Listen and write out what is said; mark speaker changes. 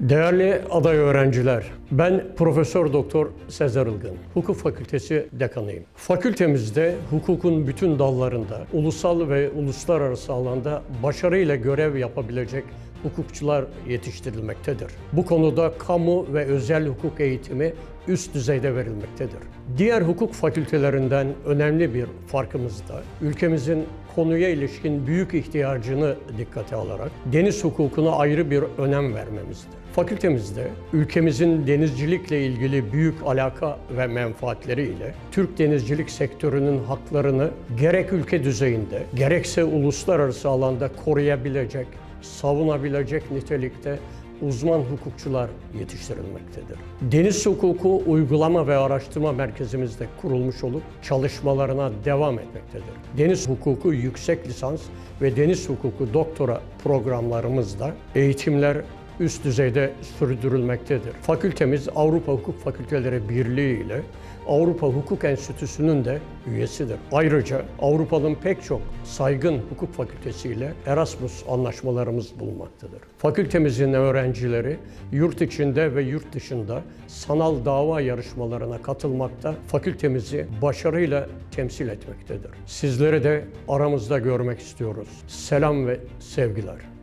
Speaker 1: Değerli aday öğrenciler, ben Profesör Doktor Sezer Ilgın, Hukuk Fakültesi dekanıyım. Fakültemizde hukukun bütün dallarında, ulusal ve uluslararası alanda başarıyla görev yapabilecek hukukçular yetiştirilmektedir. Bu konuda kamu ve özel hukuk eğitimi üst düzeyde verilmektedir. Diğer hukuk fakültelerinden önemli bir farkımız da ülkemizin konuya ilişkin büyük ihtiyacını dikkate alarak deniz hukukuna ayrı bir önem vermemizdir. Fakültemizde ülkemizin denizcilikle ilgili büyük alaka ve menfaatleriyle Türk denizcilik sektörünün haklarını gerek ülke düzeyinde gerekse uluslararası alanda koruyabilecek, savunabilecek nitelikte uzman hukukçular yetiştirilmektedir. Deniz Hukuku Uygulama ve Araştırma Merkezimizde kurulmuş olup çalışmalarına devam etmektedir. Deniz Hukuku Yüksek Lisans ve Deniz Hukuku Doktora programlarımızda eğitimler üst düzeyde sürdürülmektedir. Fakültemiz Avrupa Hukuk Fakülteleri Birliği ile Avrupa Hukuk Enstitüsü'nün de üyesidir. Ayrıca Avrupa'nın pek çok saygın hukuk fakültesi ile Erasmus anlaşmalarımız bulunmaktadır. Fakültemizin öğrencileri yurt içinde ve yurt dışında sanal dava yarışmalarına katılmakta, fakültemizi başarıyla temsil etmektedir. Sizleri de aramızda görmek istiyoruz. Selam ve sevgiler.